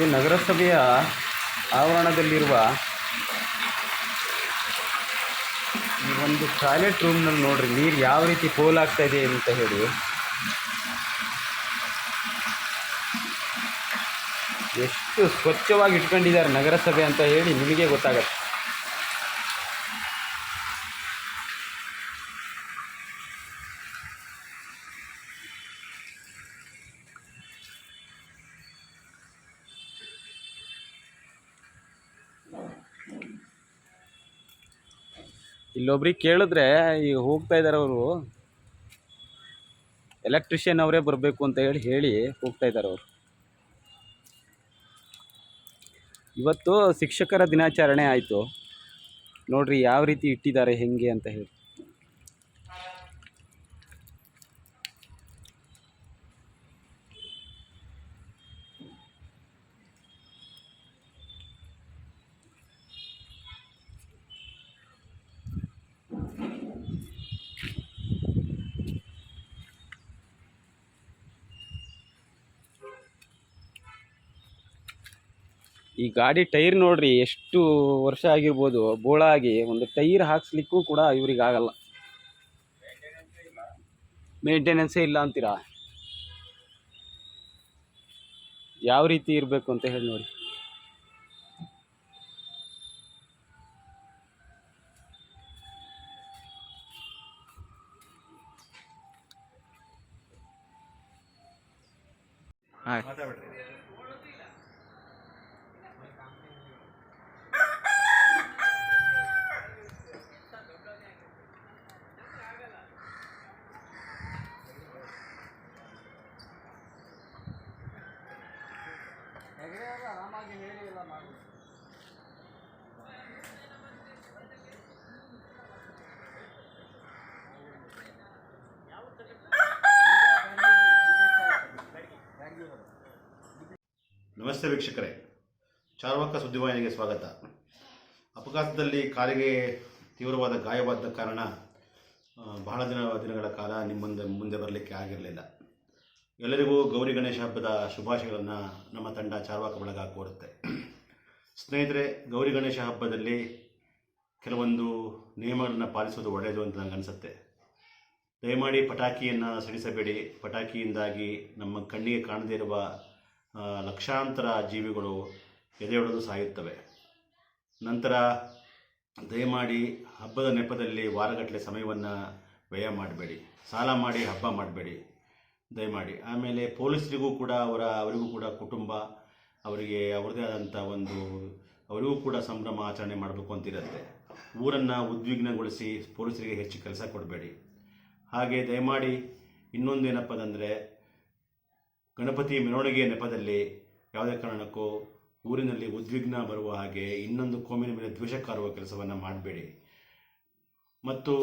ಇದು ನಗರಸಭೆಯ ಆವರಣದಲ್ಲಿರುವ ಈ ಒಂದು ಟಾಯ್ಲೆಟ್ ರೂಮ್ನಲ್ಲಿ ನೋಡ್ರಿ, ನೀರು ಯಾವ ರೀತಿ ಪೋಲಾಗ್ತಾ ಇದೆ ಅಂತ ಹೇಳಿ. ಎಷ್ಟು ಸ್ವಚ್ಛವಾಗಿ ಇಟ್ಕೊಂಡಿದ್ದಾರೆ ನಗರಸಭೆ ಅಂತ ಹೇಳಿ ನಿಮಗೆ ಗೊತ್ತಾಗತ್ತೆ. ಇಲ್ಲೊಬ್ರಿಗೆ ಕೇಳಿದ್ರೆ ಈಗ ಹೋಗ್ತಾ ಇದ್ದಾರೆ ಅವರು. ಎಲೆಕ್ಟ್ರಿಷಿಯನ್ ಅವರೇ ಬರಬೇಕು ಅಂತ ಹೇಳಿ ಹೇಳಿ ಹೋಗ್ತಾ ಇದ್ದಾರೆ ಅವರು. ಇವತ್ತು ಶಿಕ್ಷಕರ ದಿನಾಚರಣೆ ಆಯಿತು. ನೋಡ್ರಿ ಯಾವ ರೀತಿ ಇಟ್ಟಿದ್ದಾರೆ, ಹೆಂಗೆ ಅಂತ ಹೇಳಿ. ಈ ಗಾಡಿ ಟೈರ್ ನೋಡ್ರಿ, ಎಷ್ಟು ವರ್ಷ ಆಗಿರ್ಬೋದು ಬೋಳಾಗಿ ಒಂದು ಟೈರ್ ಹಾಕ್ಸ್ಲಿಕ್ಕೂ ಕೂಡ ಇವ್ರಿಗೆ ಆಗಲ್ಲ. ಮೇಂಟೆನೆನ್ಸೇ ಇಲ್ಲ ಅಂತೀರಾ? ಯಾವ ರೀತಿ ಇರಬೇಕು ಅಂತ ಹೇಳಿ ನೋಡಿ. ಆಯ್ತು. ನಮಸ್ತೆ ವೀಕ್ಷಕರೇ. ಚಾರ್ವಾಕ ಸುದ್ದಿವಾಹಿನಿಗೆ ಸ್ವಾಗತ. ಅಪಘಾತದಲ್ಲಿ ಕಾಲಿಗೆ ತೀವ್ರವಾದ ಗಾಯವಾದ ಕಾರಣ ಬಹಳ ದಿನ, ದಿನಗಳ ಕಾಲ ನಿಮ್ಮ ಮುಂದೆ ಬರಲಿಕ್ಕೆ ಆಗಿರಲಿಲ್ಲ. ಎಲ್ಲರಿಗೂ ಗೌರಿ ಗಣೇಶ ಹಬ್ಬದ ಶುಭಾಶಯಗಳನ್ನು ನಮ್ಮ ತಂಡ ಚಾರ್ವಾಕ ಬಳಗ ಕೋರುತ್ತೆ. ಸ್ನೇಹಿತರೆ, ಗೌರಿ ಗಣೇಶ ಹಬ್ಬದಲ್ಲಿ ಕೆಲವೊಂದು ನಿಯಮಗಳನ್ನು ಪಾಲಿಸೋದು ಒಳ್ಳೆಯದು ಅಂತ ನನಗೆ ಅನಿಸುತ್ತೆ. ದಯಮಾಡಿ ಪಟಾಕಿಯನ್ನು ಸಿಡಿಸಬೇಡಿ. ಪಟಾಕಿಯಿಂದಾಗಿ ನಮ್ಮ ಕಣ್ಣಿಗೆ ಕಾಣದೇ ಇರುವ ಲಕ್ಷಾಂತರ ಜೀವಿಗಳು ಎದೆಯೊಡೆದು ಸಾಯುತ್ತವೆ. ನಂತರ ದಯಮಾಡಿ ಹಬ್ಬದ ನೆಪದಲ್ಲಿ ವಾರಗಟ್ಟಲೆ ಸಮಯವನ್ನು ವ್ಯಯ ಮಾಡಬೇಡಿ. ಸಾಲ ಮಾಡಿ ಹಬ್ಬ ಮಾಡಬೇಡಿ. ದಯಮಾಡಿ. ಆಮೇಲೆ ಪೊಲೀಸರಿಗೂ ಕೂಡ ಅವರ, ಅವರಿಗೂ ಕೂಡ ಕುಟುಂಬ, ಅವರಿಗೆ ಅವರದೇ ಆದಂಥ ಒಂದು, ಅವರಿಗೂ ಕೂಡ ಸಂಭ್ರಮ ಆಚರಣೆ ಮಾಡಬೇಕು ಅಂತಿರುತ್ತೆ. ಊರನ್ನು ಉದ್ವಿಗ್ನಗೊಳಿಸಿ ಪೊಲೀಸರಿಗೆ ಹೆಚ್ಚು ಕೆಲಸ ಕೊಡಬೇಡಿ. ಹಾಗೆ ದಯಮಾಡಿ ಇನ್ನೊಂದು ಏನಪ್ಪದಂದರೆ ಗಣಪತಿ ಮೆರವಣಿಗೆಯ ನೆಪದಲ್ಲಿ ಯಾವುದೇ ಕಾರಣಕ್ಕೂ ಊರಿನಲ್ಲಿ ಉದ್ವಿಗ್ನ ಬರುವ ಹಾಗೆ ಇನ್ನೊಂದು ಕೋಮಿನ ಮೇಲೆ ದ್ವೇಷ ಕಾರುವ ಕೆಲಸವನ್ನು ಮಾಡಬೇಡಿ. ಮತ್ತು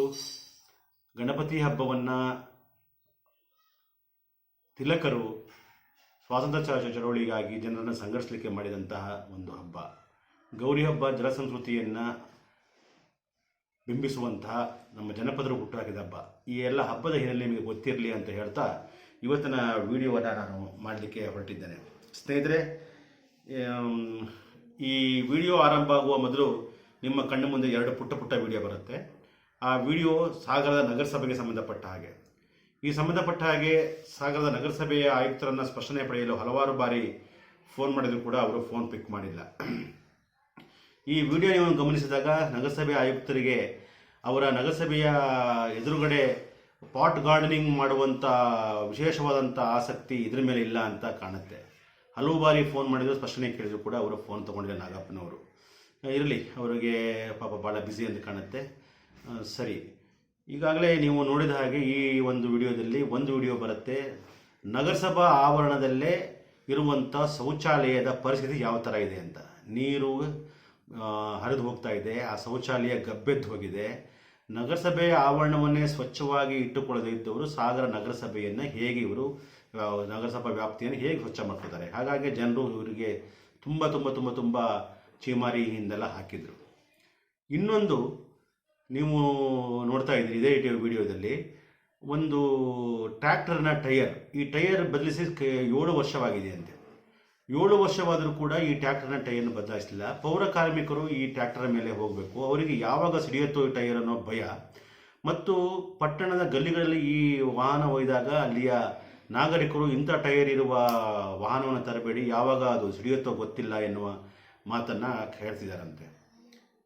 ಗಣಪತಿ ಹಬ್ಬವನ್ನು ತಿಲಕರು ಸ್ವಾತಂತ್ರ್ಯ ಚಳವಳಿಗಾಗಿ ಜನರನ್ನು ಸಂಘರ್ಷಲಿಕ್ಕೆ ಮಾಡಿದಂತಹ ಒಂದು ಹಬ್ಬ. ಗೌರಿ ಹಬ್ಬ ಜಲಸಂಸ್ಕೃತಿಯನ್ನು ಬಿಂಬಿಸುವಂತಹ ನಮ್ಮ ಜನಪದರು ಹುಟ್ಟುಹಾಕಿದ ಹಬ್ಬ. ಈ ಎಲ್ಲ ಹಬ್ಬದ ಹಿನ್ನೆಲೆ ನಿಮಗೆ ಗೊತ್ತಿರಲಿ ಅಂತ ಹೇಳ್ತಾ ಇವತ್ತಿನ ವಿಡಿಯೋವನ್ನು ನಾನು ಮಾಡಲಿಕ್ಕೆ ಹೊರಟಿದ್ದೇನೆ. ಸ್ನೇಹಿತರೆ ಈ ವಿಡಿಯೋ ಆರಂಭ ಆಗುವ ಮೊದಲು ನಿಮ್ಮ ಕಣ್ಣು ಮುಂದೆ ಎರಡು ಪುಟ್ಟ ಪುಟ್ಟ ವಿಡಿಯೋ ಬರುತ್ತೆ. ಆ ವಿಡಿಯೋ ಸಾಗರದ ನಗರಸಭೆಗೆ ಸಂಬಂಧಪಟ್ಟ ಹಾಗೆ. ಈ ಸಂಬಂಧಪಟ್ಟ ಹಾಗೆ ಸಾಗರದ ನಗರಸಭೆಯ ಆಯುಕ್ತರನ್ನು ಸ್ಪಷ್ಟನೆ ಪಡೆಯಲು ಹಲವಾರು ಬಾರಿ ಫೋನ್ ಮಾಡಿದರೂ ಕೂಡ ಅವರು ಫೋನ್ ಪಿಕ್ ಮಾಡಿಲ್ಲ. ಈ ವಿಡಿಯೋ ನೀವು ಗಮನಿಸಿದಾಗ ನಗರಸಭೆ ಆಯುಕ್ತರಿಗೆ ಅವರ ನಗರಸಭೆಯ ಎದುರುಗಡೆ ಪಾಟ್ ಗಾರ್ಡನಿಂಗ್ ಮಾಡುವಂಥ ವಿಶೇಷವಾದಂಥ ಆಸಕ್ತಿ ಇದ್ರ ಮೇಲೆ ಇಲ್ಲ ಅಂತ ಕಾಣುತ್ತೆ. ಹಲವು ಬಾರಿ ಫೋನ್ ಮಾಡಿದ್ರು, ಸ್ಪಷ್ಟನೆ ಕೇಳಿದ್ರು ಕೂಡ ಅವರು ಫೋನ್ ತೊಗೊಂಡಿದೆ ನಾಗಪ್ಪನವರು. ಇರಲಿ, ಅವರಿಗೆ ಪಾಪ ಭಾಳ ಬ್ಯುಸಿ ಅಂತ ಕಾಣುತ್ತೆ. ಸರಿ. ಈಗಾಗಲೇ ನೀವು ನೋಡಿದ ಹಾಗೆ ಈ ಒಂದು ವಿಡಿಯೋದಲ್ಲಿ ಒಂದು ವಿಡಿಯೋ ಬರುತ್ತೆ. ನಗರಸಭಾ ಆವರಣದಲ್ಲೇ ಇರುವಂಥ ಶೌಚಾಲಯದ ಪರಿಸ್ಥಿತಿ ಯಾವ ಥರ ಇದೆ ಅಂತ. ನೀರು ಹರಿದು ಹೋಗ್ತಾ ಇದೆ. ಆ ಶೌಚಾಲಯ ಗಬ್ಬೆದ್ದು ಹೋಗಿದೆ. ನಗರಸಭೆಯ ಆವರಣವನ್ನೇ ಸ್ವಚ್ಛವಾಗಿ ಇಟ್ಟುಕೊಳ್ಳದೇ ಇದ್ದವರು ಸಾಗರ ನಗರಸಭೆಯನ್ನು ಹೇಗೆ ಇವರು ನಗರಸಭಾ ವ್ಯಾಪ್ತಿಯನ್ನು ಹೇಗೆ ಸ್ವಚ್ಛ ಮಾಡ್ತಿದ್ದಾರೆ? ಹಾಗಾಗಿ ಜನರು ಇವರಿಗೆ ತುಂಬ ತುಂಬ ತುಂಬ ತುಂಬ ಚೀಮಾರಿ ಹಿಂದೆಲ್ಲ ಹಾಕಿದರು. ಇನ್ನೊಂದು ನೀವು ನೋಡ್ತಾ ಇದ್ದೀರಿ, ಇದೇ ವಿಡಿಯೋದಲ್ಲಿ ಒಂದು ಟ್ರ್ಯಾಕ್ಟರ್ನ ಟೈರ್ ಈ ಟೈರ್ ಬದಲಿಸಿ ಏಳು ವರ್ಷವಾಗಿದೆ ಅಂತೆ. ಏಳು ವರ್ಷವಾದರೂ ಕೂಡ ಈ ಟ್ರ್ಯಾಕ್ಟರ್ನ ಟೈರನ್ನು ಬದಲಾಯಿಸಲಿಲ್ಲ. ಪೌರ ಕಾರ್ಮಿಕರು ಈ ಟ್ರ್ಯಾಕ್ಟರ್ ಮೇಲೆ ಹೋಗಬೇಕು. ಅವರಿಗೆ ಯಾವಾಗ ಸಿಡಿಯುತ್ತೋ ಈ ಟೈರ್ ಅನ್ನೋ ಭಯ. ಮತ್ತು ಪಟ್ಟಣದ ಗಲ್ಲಿಗಳಲ್ಲಿ ಈ ವಾಹನ ಒಯ್ದಾಗ ಅಲ್ಲಿಯ ನಾಗರಿಕರು ಇಂಥ ಟೈರ್ ಇರುವ ವಾಹನವನ್ನು ತರಬೇಡಿ. ಯಾವಾಗ ಅದು ಸಿಡಿಯುತ್ತೋ ಗೊತ್ತಿಲ್ಲ ಎನ್ನುವ ಮಾತನ್ನು ಹೇಳ್ತಿದ್ದಾರಂತೆ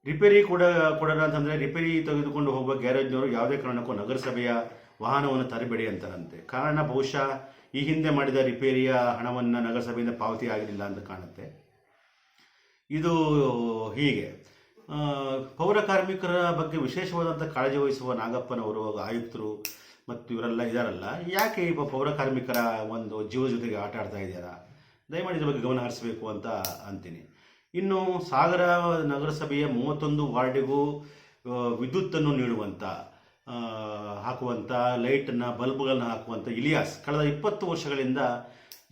ರಿಪೇರಿ ಕೂಡ ಕೊಡೋಣ ಅಂತಂದರೆ ರಿಪೇರಿ ತೆಗೆದುಕೊಂಡು ಹೋಗುವ ಗ್ಯಾರೇಜ್ನವರು ಯಾವುದೇ ಕಾರಣಕ್ಕೂ ನಗರಸಭೆಯ ವಾಹನವನ್ನು ತರಬೇಡಿ ಅಂತಾರಂತೆ. ಕಾರಣ ಬಹುಶಃ ಈ ಹಿಂದೆ ಮಾಡಿದ ರಿಪೇರಿಯ ಹಣವನ್ನು ನಗರಸಭೆಯಿಂದ ಪಾವತಿ ಆಗಲಿಲ್ಲ ಅಂತ ಕಾಣುತ್ತೆ. ಇದು ಹೀಗೆ. ಪೌರ ಕಾರ್ಮಿಕರ ಬಗ್ಗೆ ವಿಶೇಷವಾದಂಥ ಕಾಳಜಿ ವಹಿಸುವ ನಾಗಪ್ಪನವರು ಆಯುಕ್ತರು ಮತ್ತು ಇವರೆಲ್ಲ ಇದಾರಲ್ಲ, ಯಾಕೆ ಈ ಪೌರ ಕಾರ್ಮಿಕರ ಒಂದು ಜೀವ ಜೊತೆಗೆ ಆಟ ಆಡ್ತಾ ಇದ್ದಾರಾ ದಯಮಾಡಿ ಇದ್ರ ಬಗ್ಗೆ ಗಮನ ಹರಿಸಬೇಕು ಅಂತ ಅಂತೀನಿ. ಇನ್ನು ಸಾಗರ ನಗರಸಭೆಯ ಮೂವತ್ತೊಂದು ವಾರ್ಡಿಗೂ ವಿದ್ಯುತ್ತನ್ನು ನೀಡುವಂಥ ಹಾಕುವಂಥ ಲೈಟನ್ನು ಬಲ್ಬ್ಗಳನ್ನು ಹಾಕುವಂಥ ಇಲಿಯಾಸ್ ಕಳೆದ ಇಪ್ಪತ್ತು ವರ್ಷಗಳಿಂದ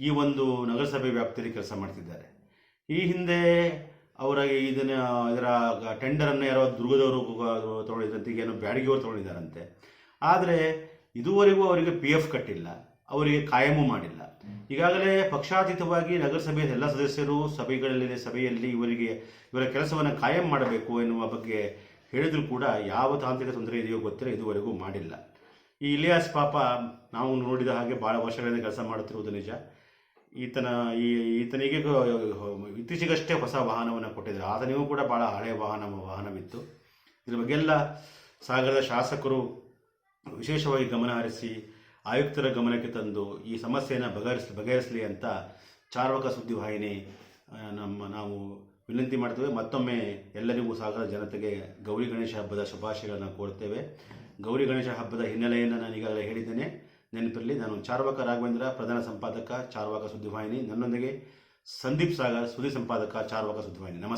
ಈ ಒಂದು ನಗರಸಭೆ ವ್ಯಾಪ್ತಿಯಲ್ಲಿ ಕೆಲಸ ಮಾಡ್ತಿದ್ದಾರೆ. ಈ ಹಿಂದೆ ಅವರ ಇದನ್ನು, ಇದರ ಟೆಂಡರನ್ನು ಯಾರೋ ದುರ್ಗದವರು ತೊಗೊಂಡಿದ್ದಂತೆ ಏನೋ ಬ್ಯಾಡಿಗೆಯವರು ತೊಗೊಂಡಿದ್ದಾರಂತೆ ಆದರೆ ಇದುವರೆಗೂ ಅವರಿಗೆ ಪಿ ಎಫ್ ಕಟ್ಟಿಲ್ಲ, ಅವರಿಗೆ ಕಾಯಮೂ ಮಾಡಿಲ್ಲ. ಈಗಾಗಲೇ ಪಕ್ಷಾತೀತವಾಗಿ ನಗರಸಭೆಯ ಎಲ್ಲ ಸದಸ್ಯರು ಸಭೆಗಳಲ್ಲಿ ಸಭೆಯಲ್ಲಿ ಇವರಿಗೆ, ಇವರ ಕೆಲಸವನ್ನು ಕಾಯಂ ಮಾಡಬೇಕು ಎನ್ನುವ ಬಗ್ಗೆ ಹೇಳಿದ್ರು ಕೂಡ ಯಾವ ತಾಂತ್ರಿಕ ತೊಂದರೆ ಇದೆಯೋ ಗೊತ್ತಿಲ್ಲ, ಇದುವರೆಗೂ ಮಾಡಿಲ್ಲ. ಈ ಇಲಿಯಾಸ್ ಪಾಪ ನಾವು ನೋಡಿದ ಹಾಗೆ ಭಾಳ ವರ್ಷಗಳಿಂದ ಕೆಲಸ ಮಾಡುತ್ತಿರುವುದು ನಿಜ. ಈತನ ಈ ಈತನಿಗೆ ಇತ್ತೀಚೆಗಷ್ಟೇ ಹೊಸ ವಾಹನವನ್ನು ಕೊಟ್ಟಿದ್ದಾರೆ. ಆತನಿಗೂ ಕೂಡ ಭಾಳ ಹಳೆಯ ವಾಹನ, ವಾಹನವಿತ್ತು. ಇದ್ರ ಬಗ್ಗೆ ಎಲ್ಲ ಸಾಗರದ ಶಾಸಕರು ವಿಶೇಷವಾಗಿ ಗಮನ ಹರಿಸಿ ಆಯುಕ್ತರ ಗಮನಕ್ಕೆ ತಂದು ಈ ಸಮಸ್ಯೆಯನ್ನು ಬಗೆಹರಿಸ್, ಬಗೆಹರಿಸಲಿ ಅಂತ ಚಾರ್ವಕ ಸುದ್ದಿವಾಹಿನಿ ನಮ್ಮ ನಾವು ವಿನಂತಿ ಮಾಡ್ತೇವೆ. ಮತ್ತೊಮ್ಮೆ ಎಲ್ಲರಿಗೂ ಸಾಗರ ಜನತೆಗೆ ಗೌರಿ ಗಣೇಶ ಹಬ್ಬದ ಶುಭಾಶಯಗಳನ್ನು ಕೋರ್ತೇವೆ. ಗೌರಿ ಗಣೇಶ ಹಬ್ಬದ ಹಿನ್ನೆಲೆಯನ್ನು ನಾನು ಈಗಾಗಲೇ ಹೇಳಿದ್ದೇನೆ. ನೆನಪಿರಲಿ, ನಾನು ಚಾರ್ವಾಕ ರಾಘವೇಂದ್ರ, ಪ್ರಧಾನ ಸಂಪಾದಕ ಚಾರ್ವಾಕ ಸುದ್ದಿವಾಹಿನಿ. ನನ್ನೊಂದಿಗೆ ಸಂದೀಪ್ ಸಾಗರ್, ಸುದ್ದಿ ಸಂಪಾದಕ ಚಾರ್ವಾಕ ಸುದ್ದಿವಾಹಿನಿ. ನಮಸ್ತೆ.